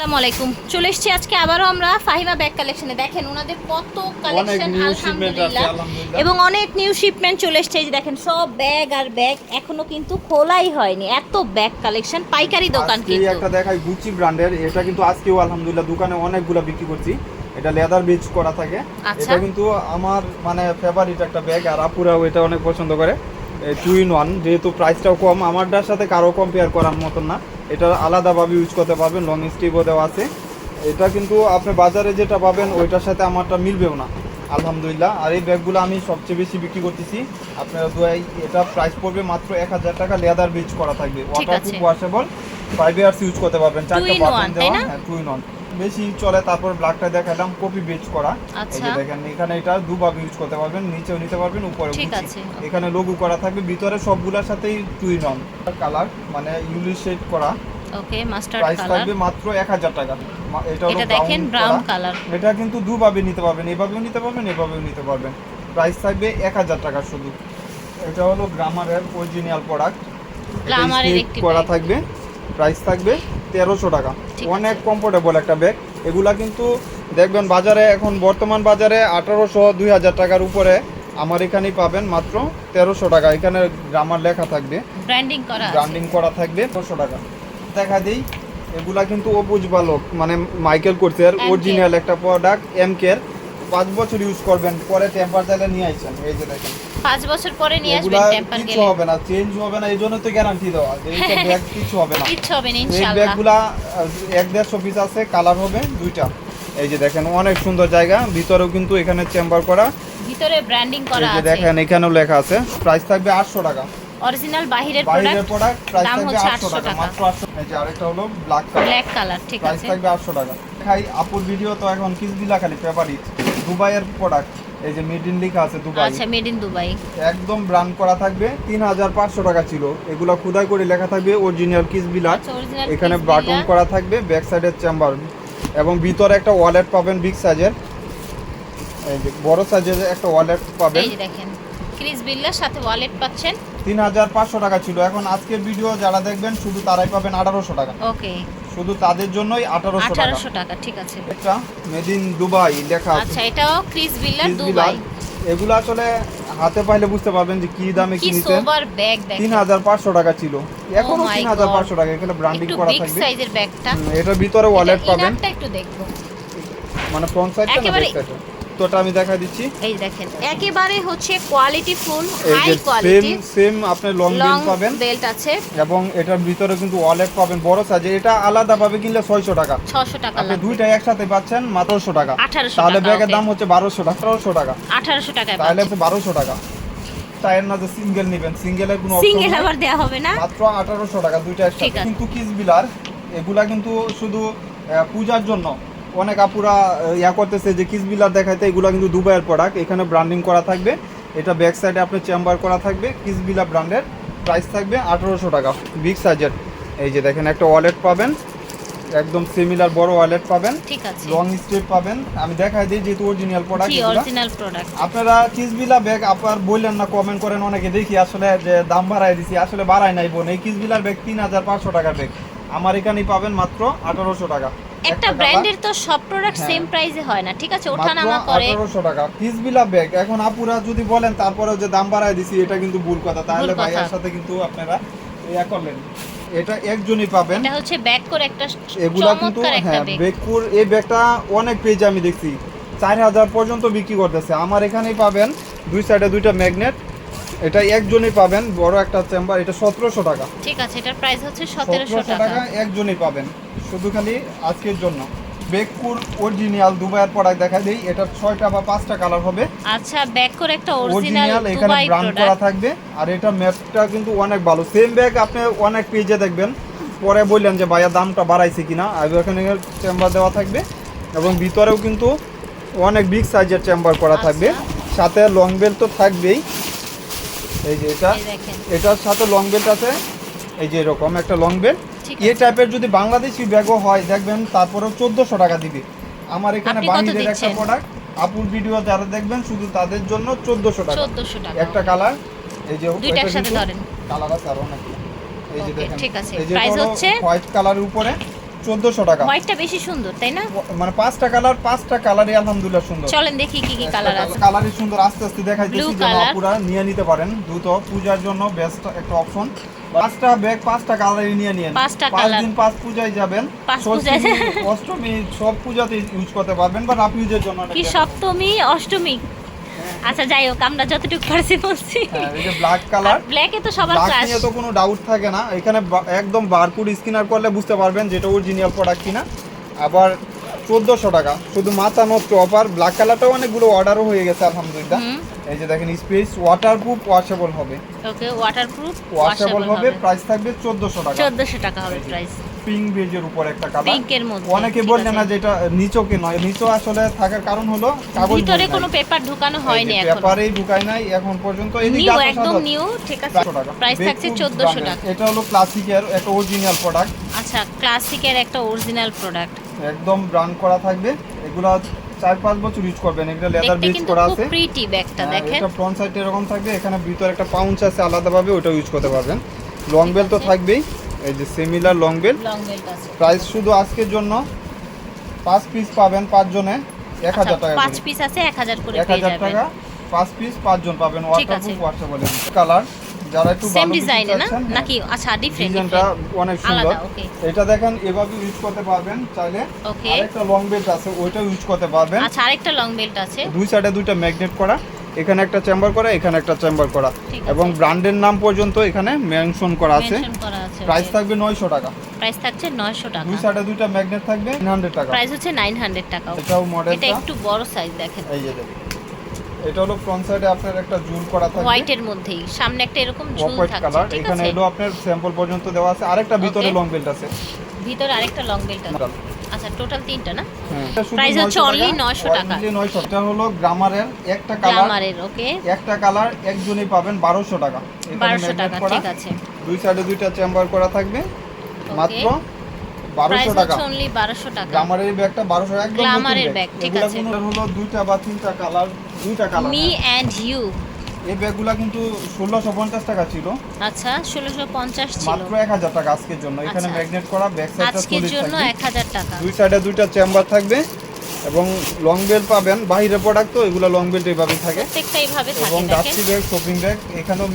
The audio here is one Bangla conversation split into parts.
আসসালামু আলাইকুম। চলে এসেছি আজকে আবারও আমরা ফাহিমা ব্যাগ কালেকশনে দেখেন ওনাদের কত কালেকশন আলহামদুলিল্লাহ। এবং অনেক নিউ শিপমেন্ট চলে এসেছে যে দেখেন সব ব্যাগ আর ব্যাগ এখনও কিন্তু খোলাই হয়নি। এত ব্যাগ কালেকশন পাইকারি দোকান কিন্তু। একটা দেখাই গুচি ব্র্যান্ডের এটা কিন্তু আজকেও আলহামদুলিল্লাহ দোকানে অনেকগুলো বিক্রি করছি। এটা লেদার বেজ করা থাকে। আচ্ছা। এটা কিন্তু আমার মানে ফেভারিট একটা ব্যাগ আর আপুরাও এটা অনেক পছন্দ করে। টু ইন ওয়ান যেহেতু প্রাইসটাও কম আমারটার সাথে কারও কম্পেয়ার করার মতন না। এটা আলাদাভাবে ইউজ করতে পারবেন লং স্টিভও দেওয়া আছে। এটা কিন্তু আপনি বাজারে যেটা পাবেন ওইটার সাথে আমারটা মিলবেও না আলহামদুলিল্লাহ। আর এই ব্যাগগুলো আমি সবচেয়ে বেশি বিক্রি করতেছি। আপনারা দোয়াই এটা প্রাইস পড়বে মাত্র এক হাজার টাকা লেদার বিচ করা থাকবে। ওয়াটার আছে। ওয়াশেবল ফাইভ ইয়ার্স ইউজ করতে পারবেন চারটা বাটন দেওয়া হ্যাঁ টু ইন ওয়ান বেশি চলে তারপর ব্ল্যাকটা দেখালাম কপি বেচ করা। এই আচ্ছা। যে দেখেন এখানে এটা দুভাবে ইউজ করতে পারবেন নিচেও নিতে পারবেন উপরে ঠিক আছে। এখানে লোগো করা থাকবে ভিতরে সবগুলোর সাথেই টু ইন ওয়ান কালার মানে ইউলি শেড করা। ওকে মাস্টার্ড কালার প্রাইস থাকবে মাত্র এক হাজার টাকা। এটা হলো এটা দেখেন ব্রাউন কালার এটা কিন্তু দুভাবে নিতে পারবেন এভাবেও নিতে পারবেন এভাবেও নিতে পারবেন। প্রাইস থাকবে এক হাজার টাকা শুধু। এটা হলো গ্রামারের অরিজিনাল প্রোডাক্ট গ্লামারের একটি করা থাকবে। প্রাইস থাকবে তেরোশো টাকা। অনেক কমফোর্টেবল একটা ব্যাগ এগুলা কিন্তু দেখবেন বাজারে এখন বর্তমান বাজারে আঠারোশো দুই হাজার টাকার উপরে আমার এখানেই পাবেন মাত্র তেরোশো টাকা। এখানে গ্রামার লেখা থাকবে। ব্র্যান্ডিং করা ব্র্যান্ডিং করা থাকবে তেরোশো টাকা। দেখা দিই এগুলা কিন্তু অবুজ বালক মানে মাইকেল কোর্সের অরিজিনাল একটা প্রোডাক্ট এম কের পাঁচ বছর ইউজ করবেন পরে টেম্পার চাইলে নিয়ে আসছেন এই যে দেখেন। পাঁচ বছর পরে নিয়ে আসবেন টেম্পার কিছু হবে না চেঞ্জ হবে না এই জন্য তো গ্যারান্টি দেওয়া। যে এইসব ব্যাগ কিছু হবে না। কিচ্ছু হবে না এই ইনশাআল্লাহ। ব্যাগগুলা এক দেড়শো পিস আছে কালার হবে দুইটা। এই যে দেখেন অনেক সুন্দর জায়গা। ভিতরেও কিন্তু এখানে চেম্বার করা। ভিতরে ব্র্যান্ডিং করা আছে। দেখেন এখানেও লেখা আছে। প্রাইস থাকবে আটশো টাকা। অরিজিনাল বাহিরের প্রোডাক্ট দাম থাকবে হচ্ছে আটশো 800 টাকা। মাত্র আটশো এই যে আরেকটা হলো ব্ল্যাক কালার ব্ল্যাক কালার ঠিক প্রাইস থাকবে আটশো টাকা। খাই আপুর ভিডিও তো এখন কিসবিলা খালি ফেভারিট দুবাইয়ের প্রোডাক্ট এই যে মেড ইন লেখা আছে দুবাই আচ্ছা মেড ইন দুবাই একদম ব্র্যান্ড করা থাকবে তিন হাজার পাঁচশো টাকা ছিল। এগুলো খুদাই করে লেখা থাকবে অরিজিনাল আচ্ছা অরিজিনাল এখানে বাটন করা থাকবে ব্যাক সাইডের চেম্বার এবং ভিতরে একটা ওয়ালেট পাবেন বিগ সাইজের এই যে বড় সাইজের একটা ওয়ালেট পাবেন। এই দেখেন ক্রিস বিল্লার সাথে ওয়ালেট পাচ্ছেন। তিন হাজার পাঁচশো টাকা ছিল। এখন আজকের ভিডিও যারা দেখবেন শুধু তারাই পাবেন আঠারোশো টাকা। ওকে শুধু তাদের জন্যই আঠারোশো টাকা। আঠারোশো টাকা ঠিক আছে। এটা মেড ইন দুবাই লেখা আছে। আচ্ছা এটাও ক্রিস বিল্লার দুবাই এগুলো আসলে হাতে পাইলে বুঝতে পারবেন যে কি দামে কি কিনছেন সোবার ব্যাগ তিন দেখেন হাজার পাঁচশো টাকা ছিল। এখনও my তিন হাজার God. পাঁচশো টাকা এখানে ব্র্যান্ডিং করা বিগ থাকবে। সাইজের ব্যাগটা এটার ভিতরে ওয়ালেট পাবেন। এটা একটু দেখব। মানে ফ্রন্ট সাইডটা না একেবারে- ব্যাক সাইডটা তো আমি দেখা দিচ্ছি। এই দেখেন একেবারে হচ্ছে quality full high quality same আপনি লং লং পাবেন। বেল্ট আছে। এবং এটার ভিতরে কিন্তু ওয়ালেট পাবেন বড় সাইজে এটা আলাদাভাবে কিনলে ছয়শো টাকা। 600 টাকা আপনি দুইটা একসাথে পাচ্ছেন মাত্রশো টাকা। 1800 তাহলে ব্যাগের দাম হচ্ছে বারোশো টাকা আঠারোশো টাকা। 1800 টাকায় তাহলে বারোশো টাকা। চায়ের না যে সিঙ্গেল নেবেন সিঙ্গেলের কোনো সিঙ্গেল। আবার দেয়া হবে না? মাত্র আঠারোশো টাকা দুইটা একসাথে। কিন্তু কিস বিলার এগুলা কিন্তু শুধু পূজার জন্য। অনেক আপুরা ইয়া করতেছে যে কিস বিলার দেখাইতে এগুলো কিন্তু দুবাইয়ের প্রোডাক্ট এখানে ব্র্যান্ডিং করা থাকবে। এটা ব্যাক সাইডে আপনার চেম্বার করা থাকবে কিস বিলার ব্র্যান্ডের প্রাইস থাকবে আঠারোশো টাকা বিগ সাইজের এই যে দেখেন একটা ওয়ালেট পাবেন একদম সিমিলার বড় ওয়ালেট পাবেন ঠিক আছে। লং স্ট্রেট পাবেন। আমি দেখাই দিই যেহেতু অরিজিনাল প্রোডাক্ট অরিজিনাল প্রোডাক্ট আপনারা কিসবিলা ব্যাগ আপনার বললেন না কমেন্ট করেন অনেকে দেখি আসলে যে দাম বাড়াই দিছি আসলে বাড়াই নাই বোন। এই কিসবিলার ব্যাগ তিন হাজার পাঁচশো টাকার ব্যাগ আমার এখানেই পাবেন মাত্র আঠারোশো টাকা। একটা ব্র্যান্ডের তো সব প্রোডাক্ট। সেম প্রাইসে হয় না ঠিক আছে? ওঠানামা করে। আঠারোশো টাকা। কিসবিলা ব্যাগ এখন আপুরা যদি বলেন তারপরেও যে দাম বাড়ায় দিছি এটা কিন্তু ভুল কথা। তাহলে ভাইয়ার সাথে কিন্তু আপনারা ইয়া করলেন। এটা একজনই পাবেন। এটা হচ্ছে ব্যাক করে একটা এগুলা কিন্তু হ্যাঁ ব্যাগ বেকুর এই ব্যাগটা অনেক পেজ আমি দেখছি। চার হাজার পর্যন্ত বিক্রি করতেছে। আমার এখানেই পাবেন দুই সাইডে দুইটা ম্যাগনেট এটা একজনই পাবেন। বড় একটা চেম্বার এটা সতেরোশো টাকা। ঠিক আছে এটার প্রাইস হচ্ছে সতেরোশো 1700 টাকা। টাকা একজনই পাবেন। শুধু খালি আজকের জন্য। বেগপুর অরিজিনাল দুবাইয়ের প্রোডাক্ট দেখা দেই। এটা ছয়টা বা পাঁচটা কালার হবে। আচ্ছা ব্যাক করে একটা অরিজিনাল এখানে ব্র্যান্ড করা থাকবে। আর এটা ম্যাপটা কিন্তু অনেক ভালো। সেম ব্যাগ আপনি অনেক পেজে দেখবেন। পরে বললেন যে ভাইয়া দামটা বাড়াইছে কিনা? আর এখানে চেম্বার দেওয়া থাকবে। এবং ভিতরেও কিন্তু অনেক বিগ সাইজের চেম্বার করা থাকবে। আচ্ছা। সাথে লং বেল্ট তো থাকবেই। এই যে এটা। এটার সাথে লং বেল্ট আছে। এই যে এরকম একটা লং বেল্ট এই টাইপের যদি বাংলাদেশি ব্যাগও হয় দেখবেন তারপরেও চোদ্দোশো টাকা দিবে। আমার এখানে বাহিরের একটা প্রোডাক্ট আপুর ভিডিও যারা দেখবেন শুধু তাদের জন্য চোদ্দোশো টাকা। 1400 টাকা একটা কালার এই যে দুইটা একসাথে ধরেন। কালার আছে আরও অনেক এই যে দেখেন ঠিক আছে। Price হচ্ছে? হোয়াইট কালারের উপরে চোদ্দোশো টাকা। হোয়াইটটা বেশি সুন্দর তাই না? মানে পাঁচটা কালার পাঁচটা কালারই আলহামদুলিল্লাহ সুন্দর। চলেন দেখি কি কি কালার আছে। কালারই সুন্দর আস্তে আস্তে দেখাইতেছি Blue যেন নিয়ে নিতে পারেন। দ্রুত পূজার জন্য বেস্ট একটা অপশন পাঁচটা ব্যাগ পাঁচটা কালারই নিয়ে নিন পাঁচটা পাঁচ দিন পাঁচ পূজায় যাবেন। অষ্টমী সব পূজাতে ইউজ করতে পারবেন বা রাফ ইউজের জন্য কি সপ্তমী অষ্টমী? আচ্ছা যাই হোক আমরা যতটুকু পারছি বলছি। হ্যাঁ এই যে ব্ল্যাক কালার ব্ল্যাকে তো সবার ক্লাস নিয়ে তো কোনো ডাউট থাকে না। এখানে একদম বারকোড স্ক্যানার করলে বুঝতে পারবেন যেটা অরিজিনাল প্রোডাক্ট কিনা। আবার চোদ্দোশো টাকা। শুধু মাথা নষ্ট অফার ব্ল্যাক কালারটাও অনেকগুলো অর্ডারও হয়ে গেছে আলহামদুলিল্লাহ। এই যে দেখেন স্পেস ওয়াটারপ্রুফ ওয়াশেবল হবে। ওকে ওয়াটারপ্রুফ ওয়াশেবল হবে প্রাইস থাকবে চোদ্দোশো টাকা। 1400 টাকা হবে প্রাইস পিঙ্ক বেজের উপর একটা কালার পিঙ্কের মধ্যে অনেকে বললেন না। যেটা নিচোকে নয় নিচো আসলে থাকার কারণ হলো কাগজ ভিতরে কোনো পেপার ঢুকানো হয়নি এখন। পেপারেই ঢুকায় নাই এখন পর্যন্ত। এদিকে নিউ একদম। নিউ ঠিক আছে। প্রাইস থাকছে বেকুব 1400 টাকা। এটা হলো ক্লাসিকের একটা অরিজিনাল প্রোডাক্ট আচ্ছা ক্লাসিকের একটা অরিজিনাল প্রোডাক্ট একদম ব্রান্ড করা থাকবে। এগুলা চার পাঁচ বছর ইউজ করবেন। এগুলো লেদার কিন্তু করা আছে। প্রিটি ব্যাগটা হ্যাঁ, দেখেন। এটা ফ্রন্ট সাইড এরকম থাকবে। এখানে ভিতরে একটা পাউঞ্চ আছে আলাদাভাবে ওটা ইউজ করতে পারবেন। লং বেল তো থাকবেই। এই যে similar long bell long belt আছে। প্রাইস শুধু আজকের জন্য পাঁচ পিস পাবেন পাঁচজনে। এক হাজার টাকা আচ্ছা, পাঁচ পিস আছে 1000 করে এক পেয়ে হাজার টাকা। পাঁচ পিস পাঁচজন পাবেন। ওয়াটারপ্রুফ ওয়াশেবল কালার যারা একটু সেম ডিজাইনে না? হ্যাঁ। নাকি আচ্ছা ডিফারেন্ট ডিজাইনটা অনেক সুন্দর। এটা দেখেন এভাবে ইউজ করতে পারবেন চাইলে আরেকটা লং বেল্ট আছে ওইটাও ইউজ করতে পারবেন। আচ্ছা আরেকটা লং বেল্ট আছে। দুই সাইডে দুইটা ম্যাগনেট করা এখানে একটা চেম্বার করা এখানে একটা চেম্বার করা। এবং ব্র্যান্ডের নাম পর্যন্ত এখানে মেনশন করা আছে। প্রাইস থাকবে নয়শো টাকা। প্রাইস থাকছে 900 টাকা। দুই সাইডে দুইটা ম্যাগনেট থাকবে হান্ড্রেড টাকা। প্রাইস হচ্ছে 900 টাকা। এটাও এটা মডেলটা একটু বড় সাইজ দেখেন। এই যে দেখুন। এটা হলো ফ্রন্ট সাইডে আপনার একটা জুল করা থাকবে। হোয়াইটের মধ্যেই। সামনে একটা এরকম ঝুল কালার এখানে এলো আপনার স্যাম্পল পর্যন্ত দেওয়া আছে। আরেকটা ভিতরে লং বেল্ট আছে। ভিতরে আরেকটা লং বেল্ট আছে। আচ্ছা টোটাল তিনটা না? হ্যাঁ। শুধু Price হচ্ছে 900 only টাকা, 900 টাকা। only 900 এটা হলো গ্রামারের একটা কালার গ্লামারের ওকে একটা কালার একজনই পাবেন বারোশো টাকা। এখানে 1200 magnet টাকা ঠিক আছে। দুই সাইডে দুইটা চেম্বার করা থাকবে। মাত্র প্রাইস বারোশো টাকা। হচ্ছে অনলি 1200 টাকা। ব্যাগটা একদম নতুন ব্যাগ ঠিক আছে। কিন্তু হলো দুইটা বা তিনটা কালার দুইটা কালার মি ইউ এই ব্যাগগুলা কিন্তু ষোলোশো পঞ্চাশ টাকা ছিল। আচ্ছা 1650 ছিল। মাত্র এক হাজার টাকা আজকের জন্য। এখানে আচ্ছা। ম্যাগনেট করা ব্যাক সাইডটা আজকের জন্য থাকবে। 1000 টাকা। দুই সাইডে দুইটা চেম্বার থাকবে এবং লং বেল্ট পাবেন। বাইরের প্রোডাক্ট তো এগুলো লং বেল্ট এইভাবেই থাকে। প্রত্যেকটা এইভাবে এবং থাকে দেখেন। ডাস্টি ব্যাগ শপিং ব্যাগ এখানেও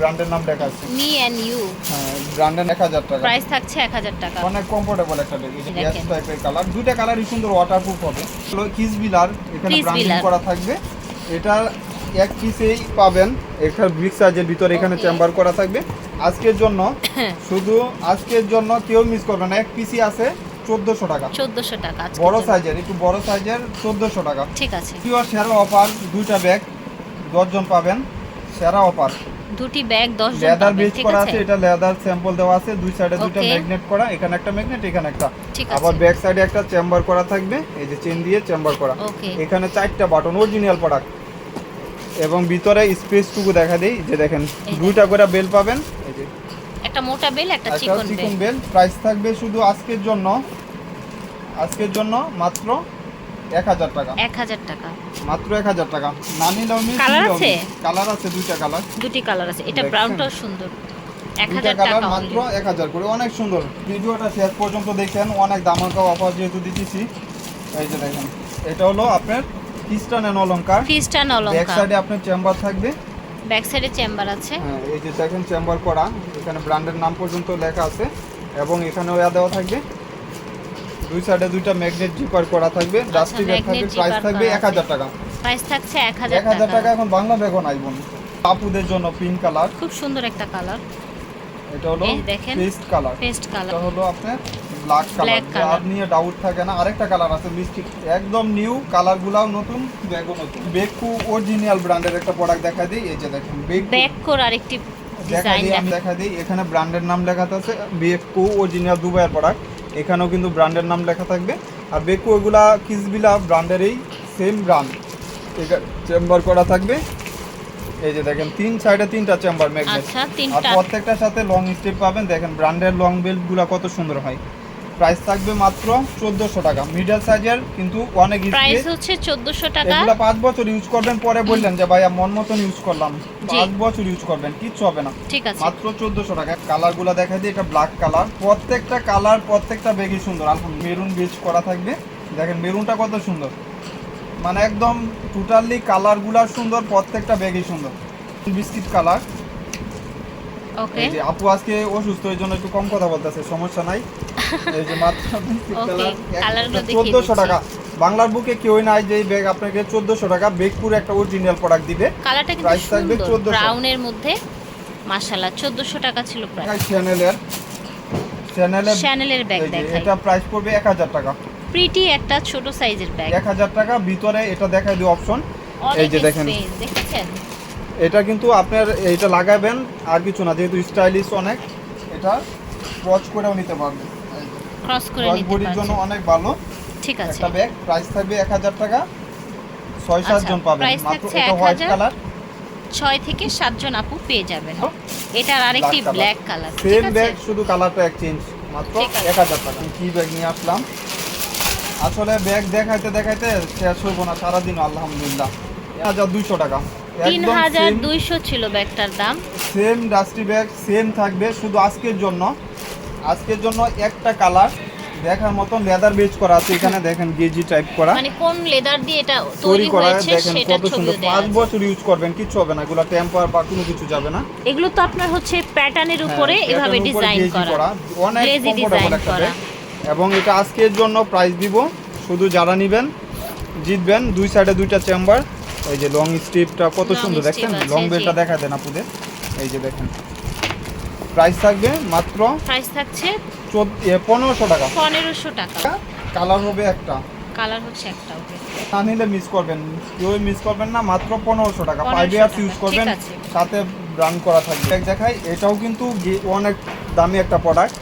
ব্র্যান্ডের নাম লেখা আছে। Me and you. হ্যাঁ ব্র্যান্ডের এক হাজার টাকা। প্রাইস থাকছে 1000 টাকা। অনেক কমফোর্টেবল একটা যে গ্যাস টাইপের কালার দুইটা কালারই সুন্দর ওয়াটারপ্রুফ হবে। হলো কিস বিলার এখানে ব্র্যান্ডিং করা থাকবে। এটা এক পিসেই পাবেন। এখানে ব্রিক সাইজের ভিতরে এখানে চেম্বার করা থাকবে। আজকের জন্য শুধু আজকের জন্য কেউ মিস করবে না। এক পিসি আছে চোদ্দোশো টাকা। 1400 টাকা বড় সাইজের একটু বড় সাইজের চোদ্দোশো টাকা। ঠিক আছে। সেরা অফার দুইটা ব্যাগ দশজন পাবেন। সেরা অফার দুটি ব্যাগ 10 জন লেদার বেস করা আছে? এটা লেদার স্যাম্পল দেওয়া আছে দুই সাইডে Okay. ম্যাগনেট করা এখানে একটা ম্যাগনেট এখানে একটা। আবার ব্যাক সাইডে একটা চেম্বার করা থাকবে এই যে চেন দিয়ে চেম্বার করা। এখানে চারটা বাটন অরিজিনাল প্রোডাক্ট এবং ভিতরে স্পেসটুকু দেখা দেই যে দেখেন দুইটা করে বেল পাবেন এই যে। একটা মোটা বেল একটা চিকন বেল প্রাইস থাকবে শুধু আজকের জন্য আজকের জন্য মাত্র এক হাজার টাকা। 1000 টাকা। মাত্র এক হাজার টাকা। না নিলেও Colour আছে? কালার আছে দুইটা কালার দুটি কালার আছে। এটা? ব্রাউনটাও সুন্দর। এক হাজার কালার মাত্র। এক হাজার করে। অনেক সুন্দর। ভিডিওটা শেষ পর্যন্ত দেখেন। অনেক দামাকা অফার যেহেতু দিতেছি। এই যে দেখেন। এটা হলো আপনার খ্রিস্টান এন অলঙ্কার খ্রিস্টান ব্যাক সাইডে আপনার চেম্বার থাকবে। ব্যাক সাইডে চেম্বার আছে। হ্যাঁ এই যে দেখেন চেম্বার করা। এখানে ব্র্যান্ডের নাম পর্যন্ত লেখা আছে। এবং এখানে ওয়া দেওয়া থাকবে। দুই সাইডে দুইটা ম্যাগনেট জিপার করা থাকবে ডাস্টি ব্যাগ থাকবে প্রাইস থাকবে এক হাজার টাকা। প্রাইস থাকছে এক হাজার টাকা। এখন বাংলা ব্যাগও নাই বোন আপুদের জন্য পিঙ্ক কালার খুব সুন্দর একটা কালার এটা হলো দেখেন। পেস্ট কালার পেস্ট কালার এটা হলো আপনার ব্ল্যাক কালার আর নিয়ে ডাউট থাকে না আরেকটা কালার আছে মিষ্টি একদম নিউ কালারগুলাও নতুন ব্যাগও নতুন। বেকু অরিজিনাল ব্র্যান্ডের একটা প্রোডাক্ট দেখা দিই এই যে দেখেন বেকু ব্যাক কোর আরেকটি দেখা ডিজাইন দেখা দিই এখানে ব্র্যান্ডের নাম লেখা আছে বেকু অরিজিনাল দুবাইয়ের প্রোডাক্ট এখানেও কিন্তু ব্র্যান্ডের নাম লেখা থাকবে। আর বেকু এগুলা কিসবিলা ব্র্যান্ডের এই সেম ব্র্যান্ড এটা চেম্বার করা থাকবে। এই যে দেখেন তিন সাইডে তিনটা চেম্বার ম্যাগনেট আচ্ছা আর প্রত্যেকটার সাথে লং স্টেপ পাবেন। দেখেন ব্র্যান্ডের লং বেল্টগুলা কত সুন্দর হয়। প্রাইস থাকবে মাত্র চোদ্দোশো টাকা। মিডল সাইজের কিন্তু অনেক প্রাইস হচ্ছে চোদ্দশো টাকা। এগুলো পাঁচ বছর ইউজ করবেন পরে বললেন যে ভাইয়া মন মতন ইউজ করলাম। জি। পাঁচ বছর ইউজ করবেন কিচ্ছু হবে না। ঠিক আছে। মাত্র চোদ্দশো টাকা। কালারগুলা দেখা দিই এটা ব্ল্যাক কালার প্রত্যেকটা কালার প্রত্যেকটা ব্যাগই সুন্দর। আলহামদুলিল্লাহ মেরুন বেজ করা থাকবে। দেখেন মেরুনটা কত সুন্দর। মানে একদম টোটালি কালারগুলা সুন্দর প্রত্যেকটা ব্যাগই সুন্দর। বিস্কিট কালার ওকে আপু আজকে অসুস্থ এই জন্য একটু কম কথা বলতেছে সমস্যা নাই। এই যে মাত্র দেখিয়ে চোদ্দশো টাকা। বাংলার বুকে কেউই নাই যে ব্যাগ আপনাকে চোদ্দশো টাকা বেগপুর একটা অরিজিনাল প্রোডাক্ট দিবে। কালারটা কিন্তু সুন্দর 1400 ব্রাউনের মধ্যে মাশাআল্লাহ 1400 টাকা ছিল প্রায় চ্যানেলের চ্যানেলের শ্যানেলের ব্যাগ দেখাই। এটা প্রাইস পড়বে এক হাজার টাকা। প্রিটি একটা ছোট সাইজের ব্যাগ এক হাজার টাকা ভিতরে এটা দেখাই দিই অপশন এই যে দেখেন। দেখেছেন? এটা কিন্তু আপনার এইটা লাগাবেন আর কিছু না যেহেতু স্টাইলিশ অনেক এটা ওয়াচ করেও নিতে পারবেন। ক্রস করে নিতে বডির জন্য অনেক ভালো। ঠিক আছে। একটা ব্যাগ প্রাইস থাকবে এক হাজার টাকা। ছয় সাত আচ্ছা, জন পাবেন। মাত্র এটা হোয়াইট কালার 6 থেকে 7 জন আপু পেয়ে যাবেন। হ্যাঁ। এটার আরেকটি ব্ল্যাক কালার সেম ব্যাগ শুধু কালারটা এক্সচেঞ্জ মাত্র। এক হাজার টাকা। কি ব্যাগ নিয়ে আসলাম? আসলে ব্যাগ দেখাইতে দেখাইতে শেষ হইব না সারাদিন আলহামদুলিল্লাহ। এক হাজার দুইশো টাকা। তিন হাজার দুইশো ছিল ব্যাগটার দাম। সেম ডাস্টি ব্যাগ সেম থাকবে শুধু আজকের জন্য। আজকের জন্য একটা কালার দেখার মতন লেদার বেজ করা আছে। এখানে দেখেন গেজি টাইপ করা। মানে কোন লেদার দিয়ে এটা তৈরি হয়েছে দেখেন সেটা ছবিও দেওয়া পাঁচ বছর ইউজ করবেন কিছু হবে না। এগুলো টেম্পার বা কোনো কিছু যাবে না। এগুলো তো আপনার হচ্ছে প্যাটার্নের উপরে এভাবে ডিজাইন করা। অনেক একটা করা। এবং এটা আজকের জন্য প্রাইস দিব। শুধু যারা নেবেন জিতবেন। দুই সাইডে দুইটা চেম্বার এই যে লং স্ট্রিপটা কত সুন্দর দেখছেন? লং জি। বেলটা দেখা দেন আপুদের এই যে দেখেন। প্রাইস থাকবে মাত্র প্রাইস থাকছে পনেরোশো টাকা। পনেরোশো টাকা। কালার হবে একটা। কালার হচ্ছে একটা ওকে না নিলে মিস করবেন। কেউ মিস করবেন না মাত্র পনেরোশো টাকা। 1500 ফাইভ ইয়ার্স ইউজ করবেন। সাথে রান করা থাকবে। এক দেখাই এটাও কিন্তু অনেক দামি একটা প্রোডাক্ট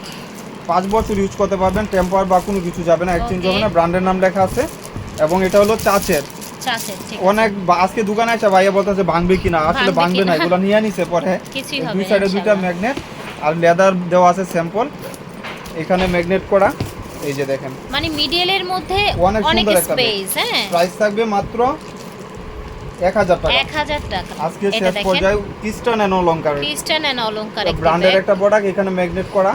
পাঁচ বছর ইউজ করতে পারবেন টেম্পার বা কোনো কিছু যাবে না এক্সচেঞ্জ. হবে না ব্র্যান্ডের নাম লেখা আছে। এবং এটা হলো চাচের। অনেক আজকে দোকানে আছে ভাইয়া বলতেছে ভাঙবে কিনা? আসলে ভাঙবে না এগুলো নিয়ে নিছে পরে। দুই সাইডে দুইটা ম্যাগনেট আর লেদার দেওয়া আছে স্যাম্পল এখানে ম্যাগনেট করা। এই যে দেখেন। মানে মিডিলের মধ্যে অনেক সুন্দর একটা স্পেস হ্যাঁ। প্রাইস থাকবে মাত্র এক হাজার টাকা। এক হাজার টাকা। আজকে শেষ পর্যায়ে খ্রিস্টান এন্ড অলঙ্কারের ক্রিস্টান এন্ড অলংকার একটি ব্র্যান্ডের একটা প্রোডাক্ট এখানে ম্যাগনেট করা।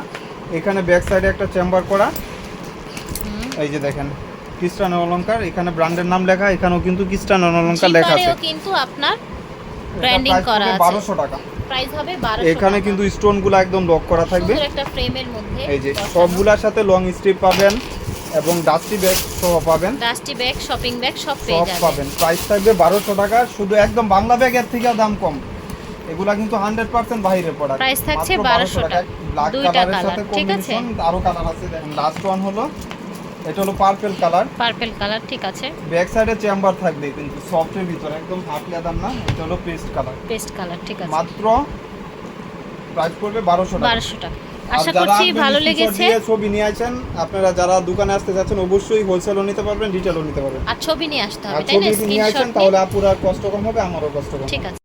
এখানে ব্যাক সাইডে একটা চেম্বার করা। এই যে দেখেন খ্রিস্টান অলঙ্কার এখানে ব্র্যান্ডের নাম লেখা এখানেও কিন্তু খ্রিস্টান অলঙ্কার লেখা আছে। কিন্তু আপনার branding করা আছে। বারোশো টাকা। প্রাইস হবে 1200 এখানে কিন্তু স্টোনগুলো একদম লক করা থাকবে। একটা ফ্রেমের মধ্যে এই যে সবগুলার সাথে লং স্ট্রিপ পাবেন এবং ডাস্টি ব্যাগ সহ পাবেন। ডাস্টি ব্যাগ শপিং ব্যাগ সব পেয়ে সব পাবেন। প্রাইস থাকবে বারোশো টাকা। শুধু একদম বাংলা ব্যাগের থেকে দাম কম। এগুলা কিন্তু হান্ড্রেড পার্সেন্ট বাইরে প্রোডাক্ট Price থাকছে 1200 টাকা। ব্ল্যাক কালারের সাথে ঠিক আছে? কম্বিনেশন আরও কালার আছে। দেখেন লাস্ট ওয়ান হলো এটা হলো পার্পল কালার পার্পল কালার ঠিক আছে। ব্যাক সাইডে চেম্বার থাকবে কিন্তু সফটের ভিতরে একদম হাফ লেদার না এটা হলো পেস্ট কালার পেস্ট কালার ঠিক আছে। মাত্র প্রাইস পড়বে বারোশো টাকা। 1200 টাকা। আশা করছি ভালো লেগেছে। ছবি নিয়ে আসেন আপনারা যারা দোকানে আসতে যাচ্ছেন অবশ্যই হোলসেলও নিতে পারবেন রিটেলও নিতে পারবেন। আর ছবি নিয়ে আসতে হবে তাই না? স্ক্রিনশট তাহলে আপুরা কষ্ট কম হবে আমারও কষ্ট কম ঠিক আছে।